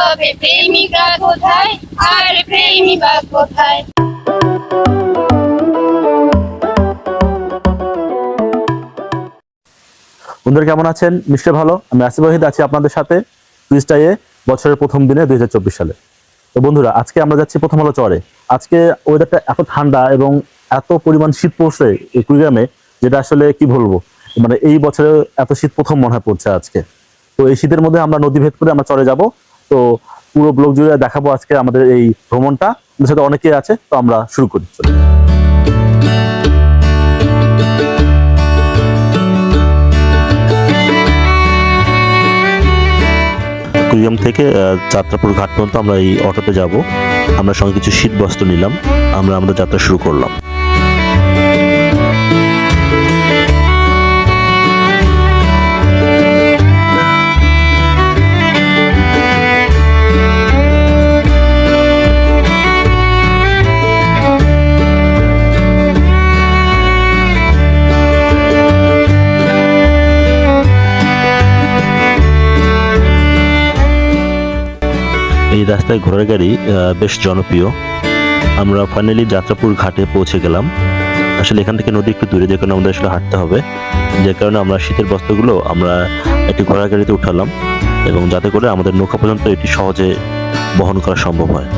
তবে প্রেমিকা কোথায়? আর প্রেমিকা কোথায়? বন্ধুরা, কেমন আছেন? নিশ্চয় ভালো? আমি আসিফ ওয়াহিদ আছি আপনাদের সাথে টুইস্টাইয়ে বছরের প্রথম দিনে দুই সালে। তো বন্ধুরা, আজকে আমরা যাচ্ছি প্রথম আলো চরে আজকে ওয়েদারটা এত ঠান্ডা এবং এত পরিমাণ শীত পড়ছে এই কুড়িগ্রামে, যেটা আসলে কি বলব? মানে এই বছরে এত শীত প্রথম মনে হয় পড়ছে আজকে। তো এই শীতের মধ্যে আমরা নদী ভেদ করে আমরা চরে যাব। তো পুরো ব্লগ জুড়ে দেখাবো আজকে আমাদের এই ভ্রমণটা। সাথে অনেকেই আছে, তো আমরা শুরু করি। কুড়িগ্রাম থেকে যাত্রাপুর ঘাট পর্যন্ত আমরা এই অটোতে যাব। আমরা সঙ্গে কিছু শীত বস্ত্র নিলাম। আমরা আমাদের যাত্রা শুরু করলাম। এই রাস্তায় ঘোড়ার গাড়ি বেশ জনপ্রিয়। আমরা ফাইনালি যাত্রাপুর ঘাটে পৌঁছে গেলাম। আসলে এখান থেকে নদী একটু দূরে, যে কারণে আমাদের আসলে হাঁটতে হবে। যে কারণে আমরা শীতের বস্ত্রগুলো আমরা একটি ঘোড়ার গাড়িতে উঠালাম এবং যাতে করে আমাদের নৌকা পর্যন্ত এটি সহজে বহন করা সম্ভব হয়।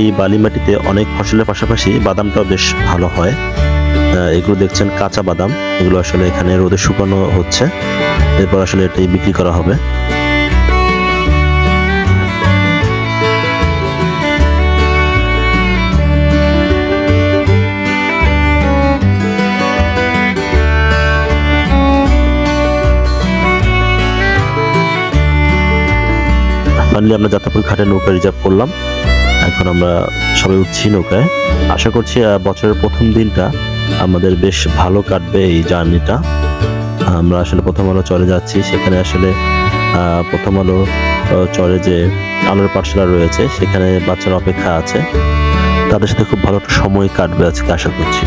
এই বালি মাটিতে অনেক ফসলের পাশাপাশি বাদামটাও বেশ ভালো হয়। এগুলো দেখছেন কাঁচা বাদাম। এগুলো আসলে এখানে রোদে শুকানো হচ্ছে। এরপর আসলে এটাই বিক্রি করা হবে। ফাইনালি আমরা যাত্রাপুর ঘাটে নৌকা রিজার্ভ করলাম। এখন আমরা সবাই উঠছি নৌকায় আশা করছি বছরের প্রথম দিনটা আমাদের বেশ ভালো কাটবে এই জার্নিটা। আমরা আসলে প্রথম আলো চলে যাচ্ছি, সেখানে আসলে প্রথম আলো চরে যে আলোর পাঠশালা রয়েছে, সেখানে বাচ্চারা অপেক্ষা আছে। তাদের সাথে খুব ভালো একটা সময় কাটবে আজকে, আশা করছি।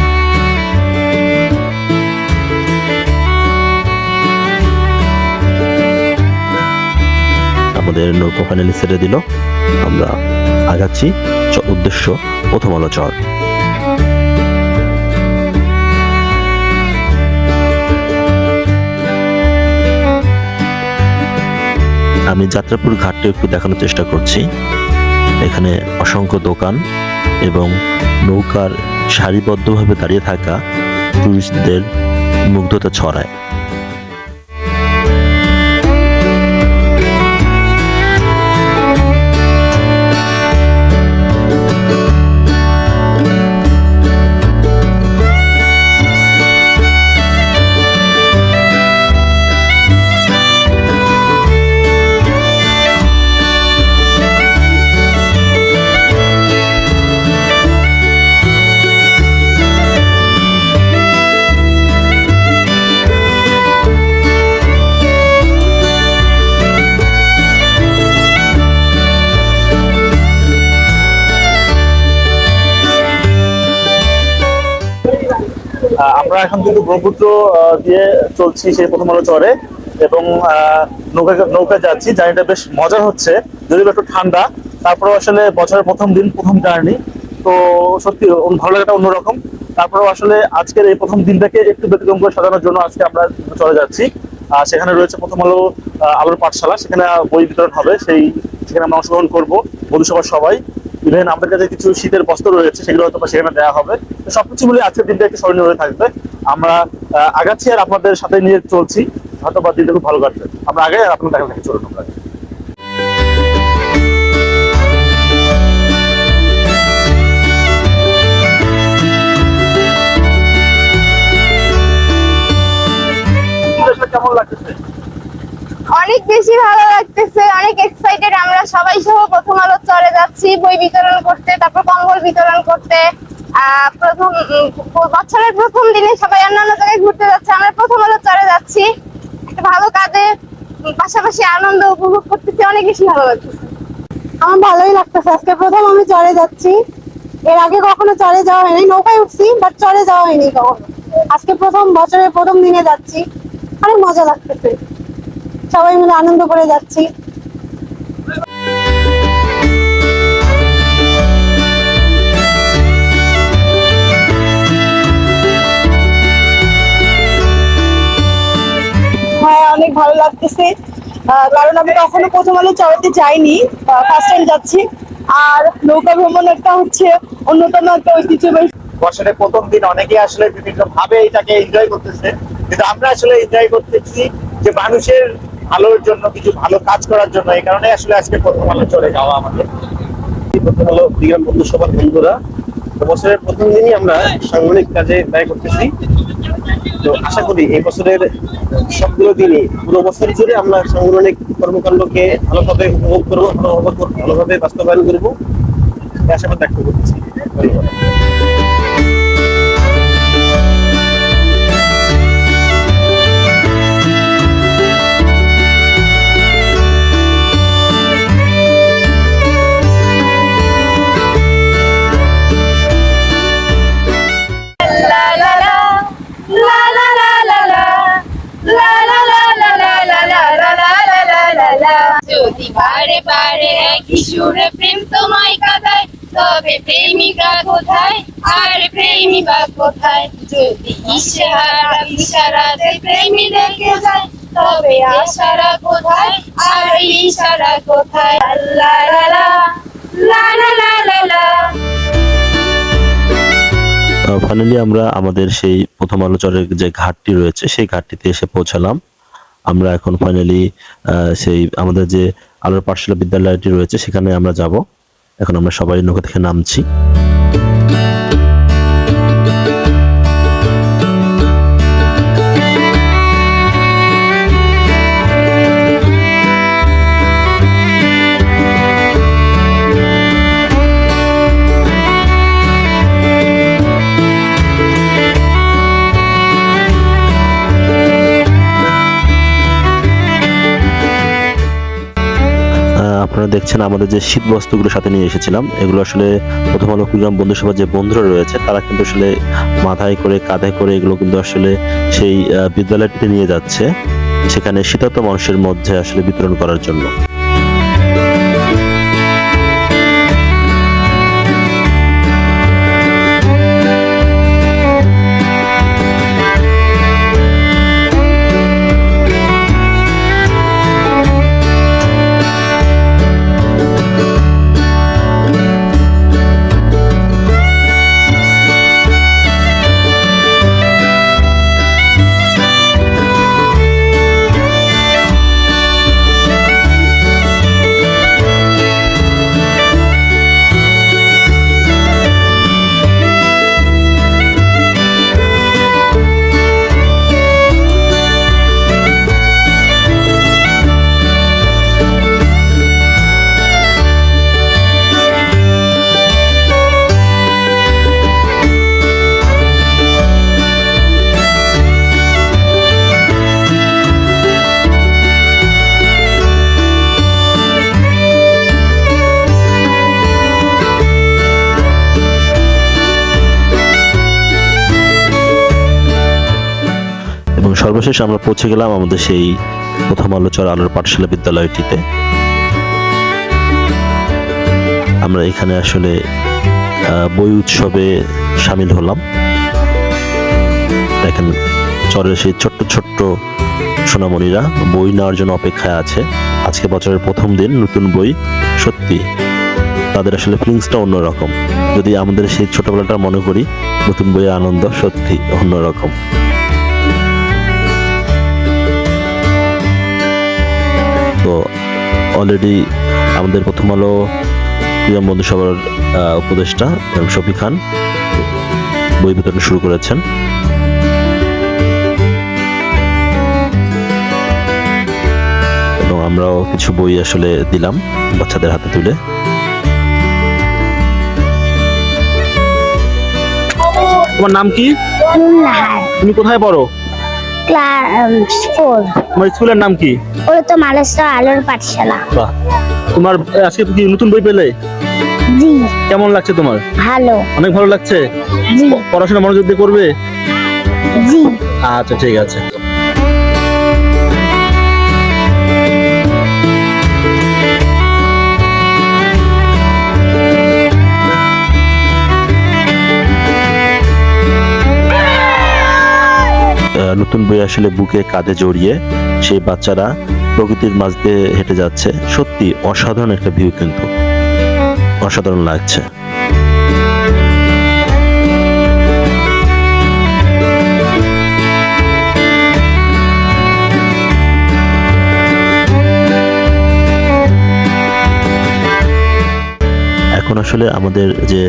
আমাদের নৌকো ফাইনালি ছেড়ে দিল। আমরা আগাচ্ছি। উদ্দেশ্য, প্রথম আলো চর আমি যাত্রাপুর ঘাটটা একটু দেখানোর চেষ্টা করছি। এখানে অসংখ্য দোকান এবং নৌকার সারিবদ্ধভাবে দাঁড়িয়ে থাকা টুরিস্টদের মুগ্ধতা ছড়ায়। আমরা এখন কিন্তু ব্রহ্মপুত্র দিয়ে চলছি সেই প্রথম আলো চরে এবং নৌকা নৌকা যাচ্ছি, জার্নিটা বেশ মজার হচ্ছে, যদিও একটু ঠান্ডা। তারপরে আসলে বছরের প্রথম দিন, প্রথম জার্নি। তো সত্যি ভালো লাগাটা অন্যরকম। তারপরে আসলে আজকের এই প্রথম দিনটাকে একটু ব্যতিক্রম করে সাজানোর জন্য আজকে আমরা চলে যাচ্ছি। সেখানে রয়েছে প্রথম আলো আলোর পাঠশালা। সেখানে বই বিতরণ হবে, সেই, সেখানে আমরা অংশগ্রহণ করব, বন্ধুসভার সবাই। ইভেন আমাদের কাছে কিছু শীতের বস্ত্র রয়েছে, সেগুলো হয়তো সেখানে দেওয়া হবে। তো সবকিছু মিলে আজকের দিনটা একটু স্মরণীয় হয়ে থাকবে। আমরা আগাচ্ছি আর আপনাদের সাথে নিয়ে চলছি। হয়তো বা দিনটা খুব ভালো কাটবে। আমরা আগে আর আপনাদের দেখা থেকে চলুন আমরা। অনেক বেশি ভালো লাগতেছে, অনেক এক্সাইটেড আমরা সবাই সহ প্রথম আলো চলে যাচ্ছি, বই বিতরণ করতে, তারপর কম্বল বিতরণ করতে। প্রথম বছরের প্রথম দিনে সবাই অন্যান্য জায়গায় ঘুরতে যাচ্ছে, আমরা প্রথম আলো চলে যাচ্ছি। একটা ভালো কাজে পাশাপাশি আনন্দ উপভোগ করতেছি, অনেক বেশি ভালো লাগতেছে। আমার ভালোই লাগতেছে, আজকে প্রথম আমি চড়ে যাচ্ছি। এর আগে কখনো চড়ে যাওয়া হয়নি, নৌকায় উঠছি বাট চড়ে যাওয়া হয়নি কখনো। আজকে প্রথম, বছরের প্রথম দিনে যাচ্ছি। অনেক মজা লাগতেছে। সবাই মিলে আনন্দ করে যাচ্ছি। হ্যাঁ অনেক ভালো লাগতেছে। কারণ আমি কখনো প্রথম আলো চড়াতে যাইনি। ফার্স্ট টাইম যাচ্ছি। আর নৌকা ভ্রমণ একটা হচ্ছে অন্যতম একটা ঐতিহ্যবাহী বছরের প্রথম দিন অনেকে আসলে বিভিন্ন ভাবে এটাকে এনজয় করতেছে। কিন্তু আমরা আসলে এনজয় করতেছি যে মানুষের ভালোর জন্য, কিছু ভালো কাজ করার জন্য, এই কারণে আসলে আজকে প্রথম আলো চলে যাওয়া আমাদের। প্রথম হলো বিজ্ঞান বন্ধু সবার বন্ধুরা বছরের প্রথম দিনই আমরা সাংগঠনিক কাজে ব্যয় করতেছি। তো আশা করি এই বছরের সবগুলো দিনই, পুরো বছর জুড়ে আমরা সাংগঠনিক কর্মকাণ্ডকে ভালোভাবে উপভোগ করব, ভালোভাবে ভালোভাবে বাস্তবায়ন করব। আশাবাদ ব্যক্ত করতেছি। ধন্যবাদ। যদি বারে বারে একই সুরে প্রেম তোমায় কাঁদায়, তবে প্রেমিকা কোথায়? আর প্রেমিকা কোথায়? যদি ইশারা ইশারাতে প্রেমী দেখে যায়, তবে আশারা কোথায়? আর ইশারা কোথায়? লা লা লা লা লা লা ফাইনালি আমরা আমাদের সেই প্রথম আলোচনার যে ঘাটটি রয়েছে, সেই ঘাটটিতে এসে পৌঁছালাম। আমরা এখন ফাইনালি সেই আমাদের যে আলোর পাঠশালা বিদ্যালয়টি রয়েছে, সেখানে আমরা যাব। এখন আমরা সবাই নৌকা থেকে নামছি। দেখছেন আমাদের যে শীত বস্তুগুলো সাথে নিয়ে এসেছিলাম, এগুলো আসলে প্রথম আলো কুড়িগ্রাম বন্ধুসভার যে বন্ধুরা রয়েছে, তারা কিন্তু আসলে মাথায় করে, কাঁধে করে এগুলো কিন্তু আসলে সেই বিদ্যালয়টিতে নিয়ে যাচ্ছে, সেখানে শীতার্ত মানুষের মধ্যে আসলে বিতরণ করার জন্য। সর্বশেষ আমরা পৌঁছে গেলাম আমাদের সেই প্রথম আলোচর আলোর পাঠশালা বিদ্যালয়টিতে। আমরা এখানে আসলে বই উৎসবে সামিল হলাম। দেখেন, চরের সেই ছোট্ট ছোট্ট সোনামণিরা বই নেওয়ার জন্য অপেক্ষায় আছে। আজকে বছরের প্রথম দিন, নতুন বই, সত্যি। তাদের আসলে ফিলিংসটা অন্যরকম। যদি আমাদের সেই ছোটবেলাটা মনে করি, নতুন বইয়ের আনন্দ সত্যি অন্যরকম। অলরেডি আমাদের প্রথম আলো প্রিয় বন্ধু সবার উপদেষ্টা এবং শফি খান বই বিতরণ শুরু করেছেন। এবং আমরাও কিছু বই আসলে দিলাম বাচ্চাদের হাতে তুলে। তোমার নাম কি? তুমি কোথায় পড়ো? ক্লাস ফোর তোমার স্কুলের নাম কি? ওরা তো মালস্য আলোর পাঠশালা। বাহ। তোমার আজকে কি নতুন বই পেলে? জি। কেমন লাগছে তোমার? ভালো। অনেক ভালো লাগছে? জি। পড়াশোনা মনোযোগ দিয়ে করবে? জি। আচ্ছা ঠিক আছে। আহ, নতুন বই আসলে বুকে কাঁধে জড়িয়ে সেই বাচ্চারা প্রকৃতির মাঝ দিয়ে হেঁটে যাচ্ছে, সত্যি অসাধারণ একটা ভিউ কিন্তু। অসাধারণ লাগছে। এখন আসলে আমাদের যে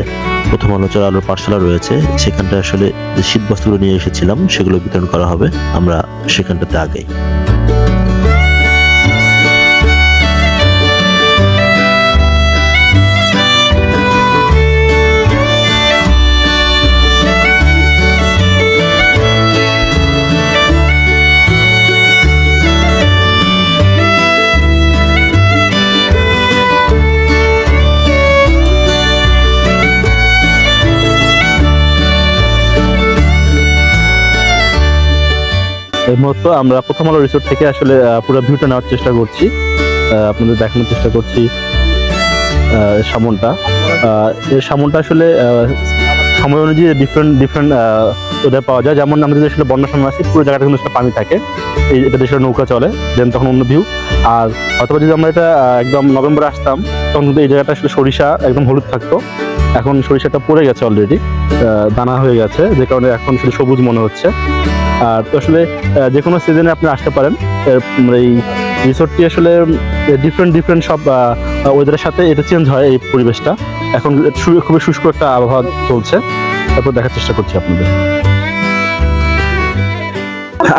প্রথম আলোচনা আলোর পাঠশালা রয়েছে সেখানটা আসলে যে শীত বস্ত্রগুলো নিয়ে এসেছিলাম, সেগুলো বিতরণ করা হবে। আমরা সেখানটাতে আগেই। এই মুহূর্তে আমরা প্রথম আলো রিসোর্ট থেকে আসলে পুরো ভিউটা নেওয়ার চেষ্টা করছি। আপনাদের দেখানোর চেষ্টা করছি সামনটা। এর সামনটা আসলে সময় অনুযায়ী ডিফারেন্ট ডিফারেন্ট ওদের পাওয়া যায়। যেমন আমাদের আসলে বন্যার সময় আসি, পুরো জায়গাটা কিন্তু পানি থাকে। এই, এটা দেশে নৌকা চলে দেন তখন অন্য ভিউ আর অথবা যদি আমরা এটা একদম নভেম্বরে আসতাম, তখন কিন্তু এই জায়গাটা আসলে সরিষা, একদম হলুদ থাকতো। এখন সরিষাটা পড়ে গেছে অলরেডি দানা হয়ে গেছে যে কারণে এখন শুধু সবুজ মনে হচ্ছে। আর তো আসলে যে কোনো সিজনে আপনি আসতে পারেন। উম, এই রিসোর্টটি আসলে ডিফারেন্ট ডিফারেন্ট সব ওয়েদারের সাথে এটা চেঞ্জ হয় এই পরিবেশটা। এখন খুবই শুষ্ক একটা আবহাওয়া চলছে। তারপর দেখার চেষ্টা করছি আপনাদের।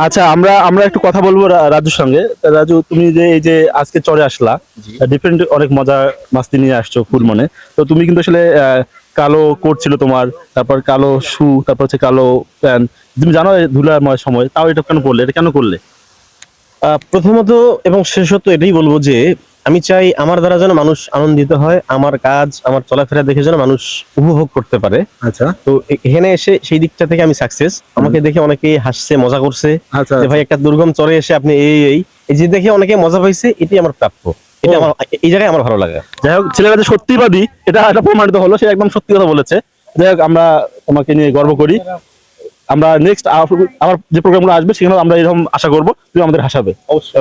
আচ্ছা আমরা আমরা একটু কথা বলব রাজুর সঙ্গে। রাজু তুমি যে এই যে আজকে চরে আসলা ডিফারেন্ট অনেক মজা মাস্তি নিয়ে আসছো ফুল মনে। তো তুমি কিন্তু আসলে আহ, কালো কোট ছিল তোমার তারপর কালো শু তারপর হচ্ছে কালো প্যান্ট। তুমি জানো ধুলাময় সময় তাও এটা কেন করলে? এটা কেন করলে? প্রথমত এবং শেষত এটাই বলব যে আমি চাই আমার দ্বারা যেন মানুষ আনন্দিত হয় আমার কাজ আমার চলাফেরা দেখে যেন মানুষ উপভোগ করতে পারে। আচ্ছা। তো এখানে এসে সেই দিকটা থেকে আমি সাকসেস আমাকে দেখে অনেকে হাসছে মজা করছে আচ্ছা যে ভাই একটা দুর্গম চরে এসে আপনি এই এই এই যে দেখে অনেকে মজা পাইছে এটি আমার প্রাপ্য। এটা আমার এই জায়গায় আমার ভালো লাগে। যাই হোক ছেলেরা যে সত্যিবাদী এটা এটা প্রমাণিত হলো সে একদম সত্যি কথা বলেছে। যাই হোক আমরা তোমাকে নিয়ে গর্ব করি। আমরা নেক্সট আবার যে প্রোগ্রামগুলো আসবে সেখানে আমরা এরকম আশা করব তুমি আমাদের হাসাবে।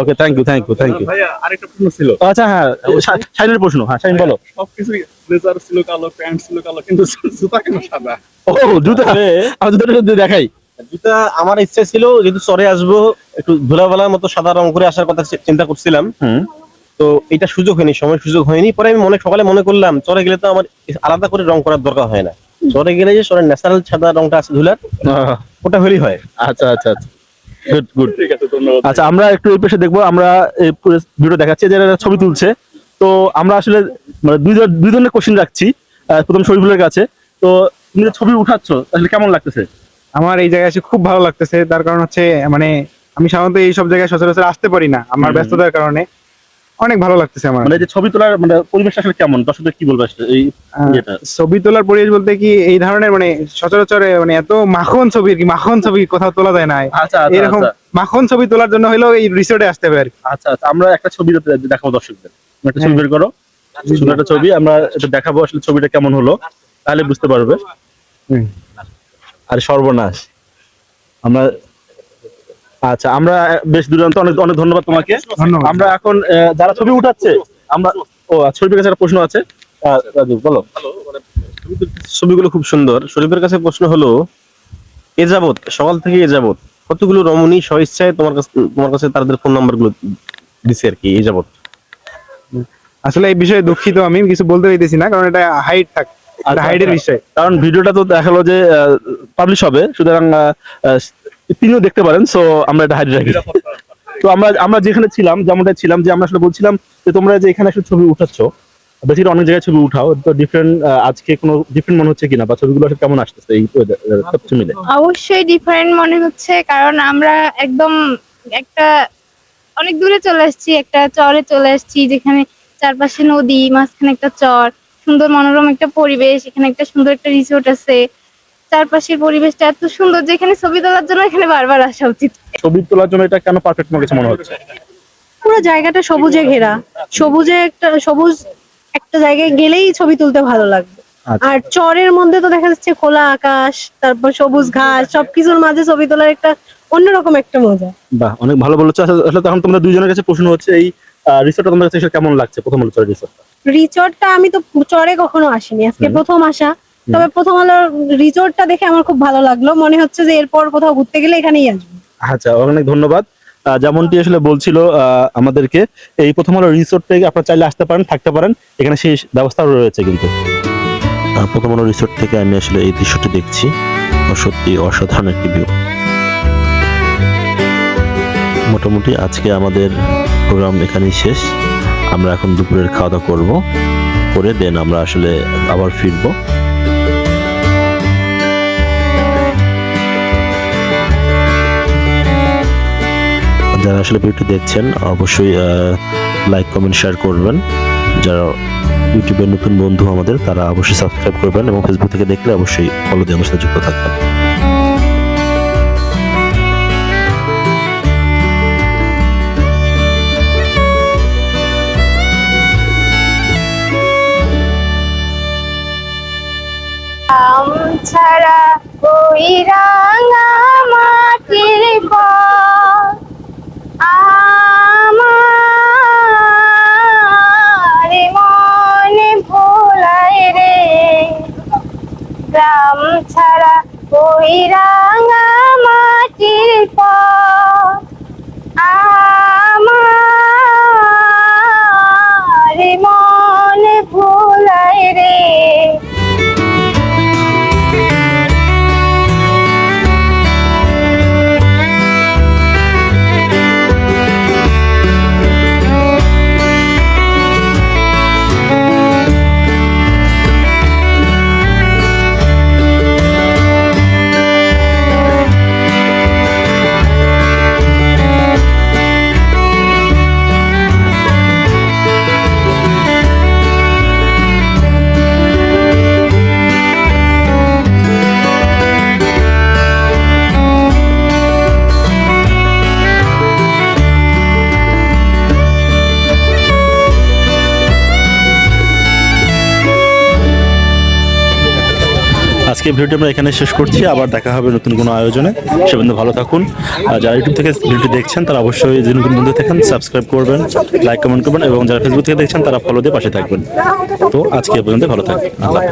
Okay thank you thank you thank you আরেকটা প্রশ্ন ছিল। আচ্ছা হ্যাঁ শাইনের প্রশ্ন হ্যাঁ শাইন বলো। সবকিছু ব্লেজার ছিল কালো প্যান্ট ছিল কালো কিন্তু জুতা কেন সাদা? ও জুতা আমি জুতাটা যদি দেখাই। যেটা আমার ইচ্ছা ছিল যেহেতু চরে আসব একটু ধুলাবেলার মতো সাদা রং করে আসার কথা চিন্তা করছিলাম। হুম। তো এটা সুযোগ হয়নি সময় সুযোগ হয়নি। পরে আমি মনে সকালে মনে করলাম চরে গেলে তো আমার আলাদা করে রং করার দরকার হয় না। চরে গেলে যে চরের ন্যাচারাল সাদা রংটা আছে ধুলার ওটা হলেই হয়। আচ্ছা আচ্ছা আচ্ছা। গুড গুড ঠিক আছে ধন্যবাদ। আচ্ছা আমরা একটু এই পাশে দেখব আমরা এই পুরো ভিডিও দেখাচ্ছি যে এরা ছবি তুলছে। তো আমরা আসলে মানে দুই দুই ধরনের কোশ্চেন রাখছি আহ, প্রথম শরীফুলের কাছে। তো তুমি যে ছবি উঠাচ্ছ আসলে কেমন লাগতেছে? আমার এই জায়গায় এসে খুব ভালো লাগতেছে তার কারণ হচ্ছে মানে আমি সাধারণত এই সব জায়গায় সচরাচর আসতে পারি না আমার ব্যস্ততার কারণে। অনেক ভালো লাগতেছে আমার। মানে এই যে ছবি তোলার মানে পরিবেশটা আসলে কেমন? দর্শকদের কি বলব আসলে এই ছবি তোলার পরিবেশ বলতে কি এই ধরনের মানে সচরাচর মানে এত মাখন ছবি কি মাখন ছবি কোথাও তোলা যায় না। আচ্ছা আচ্ছা এরকম আচ্ছা মাখন ছবি তোলার জন্য হলেও এই রিসোর্টে আসতে হবে আর কি। আচ্ছা আচ্ছা আমরা একটা ছবি দেখাবো দর্শকদের। একটা ছবি হ্যাঁ। বের করো। সুন্দর একটা ছবি আমরা এটা দেখাবো আসলে ছবিটা কেমন হলো। তাহলে বুঝতে পারবে। হুম। আর সর্বনাশ। আমরা আচ্ছা আমরা বেশ দূরান্ত অনেক অনেক ধন্যবাদ তোমাকে। আমরা এখন যারা ছবি উঠাচ্ছে আমরা ও আচ্ছা, শরীফের কাছে একটা প্রশ্ন আছে। রাজু বলো। ছবিগুলো খুব সুন্দর। শরীফের কাছে প্রশ্ন হলো এ যাবত সকাল থেকে এ যাবত কতগুলো রমণী স্বইচ্ছায় তোমার কাছে তোমার কাছে তাদের ফোন নাম্বারগুলো দিছে আর কি এই যাবত আসলে এই বিষয়ে দুঃখিত আমি কিছু বলতে পারতেছি না কারণ এটা হাইট থাক আচ্ছা, হাইটের আচ্ছা। বিষয়। কারণ ভিডিওটা তো দেখাল যে পাবলিশ হবে সুতরাং আহ, আহ, তিনিও দেখতে পারেন সো আমরা এটা হাইড রাখি। তো আমরা আমরা যেখানে ছিলাম যেমনটা ছিলাম যে আমরা আসলে বলছিলাম যে তোমরা যে এখানে আসলে ছবি উঠাচ্ছ বেশিরভাগ অনেক জায়গায় ছবি উঠাও তো ডিফারেন্ট আজকে কোনো ডিফারেন্ট মনে হচ্ছে কিনা বা ছবিগুলো আসলে কেমন আসতেছে এই weather, মিলে। অবশ্যই ডিফারেন্ট মনে হচ্ছে কারণ আমরা একদম একটা অনেক দূরে চলে আসছি একটা চরে চলে আসছি যেখানে চারপাশে নদী মাঝখানে একটা চর সুন্দর মনোরম একটা পরিবেশ এখানে একটা সুন্দর একটা রিসোর্ট আছে। চারপাশের পরিবেশটা এত সুন্দর যে এখানে ছবি তোলার জন্য এখানে বারবার আসা উচিত। ছবি তোলার জন্য এটা কেন পারফেক্ট মনে হচ্ছে পুরো জায়গাটা সবুজে ঘেরা। সবুজে একটা সবুজ একটা জায়গায় গেলেই ছবি তুলতে ভালো লাগবে। আচ্ছা। আর চরের মধ্যে তো দেখা যাচ্ছে খোলা আকাশ তারপর সবুজ ঘাস সবকিছুর মাঝে ছবি তোলার একটা অন্যরকম একটা মজা। বাহ অনেক ভালো বলেছ। আসলে তখন তোমরা দুইজনের কাছে প্রশ্ন হচ্ছে এই রিসোর্টটা তোমাদের কাছে কেমন লাগছে? প্রথম আলো চলে রিসোর্টটা রিসোর্টটা আমি তো চরে কখনো আসিনি আজকে প্রথম আসা। তবে প্রথম আলো রিসোর্টটা দেখে আমার খুব ভালো লাগল। মনে হচ্ছে যে এরপর কোথাও ঘুরতে গেলে এখানেই আসব। আচ্ছা অনেক ধন্যবাদ। আহ, যেমনটি আসলে বলছিল আহ, আমাদেরকে এই প্রথম আলো রিসোর্ট থেকে আপনারা চাইলে আসতে পারেন থাকতে পারেন। এখানে সেই ব্যবস্থা রয়েছে কিন্তু। প্রথম আলো রিসোর্ট থেকে আমি আসলে এই দৃশ্যটি দেখছি। সত্যি অসাধারণ একটি ভিউ মোটামুটি আজকে আমাদের প্রোগ্রাম এখানেই শেষ। আমরা এখন দুপুরের খাওয়া দাওয়া করব। করে দেন আমরা আসলে আবার ফিরবো। যারা আসলে ভিডিওটি দেখছেন, অবশ্যই লাইক কমেন্ট শেয়ার করবেন। যারা ইউটিউবের নতুন বন্ধু আমাদের, তারা অবশ্যই সাবস্ক্রাইব করবেন এবং ফেসবুক থেকে দেখলে অবশ্যই ফলো দিয়ে আমার সাথে যুক্ত থাকবেন। রাঙা মাটির আমার মনে ভোলায় রে। গ্রাম ছাড়া ওই রাঙা মাটির পর আজকে ভিডিওটি আমরা এখানে শেষ করছি। আবার দেখা হবে নতুন কোনো আয়োজনে। সে পর্যন্ত ভালো থাকুন। আর যারা ইউটিউব থেকে ভিডিওটি দেখছেন, তারা অবশ্যই যে নতুন বন্ধু থাকেন সাবস্ক্রাইব করবেন, লাইক, কমেন্ট করবেন এবং যারা ফেসবুক থেকে দেখছেন, তারা ফলো দিয়ে পাশে থাকবেন। তো আজকে পর্যন্ত ভালো থাকবেন। আল্লাহ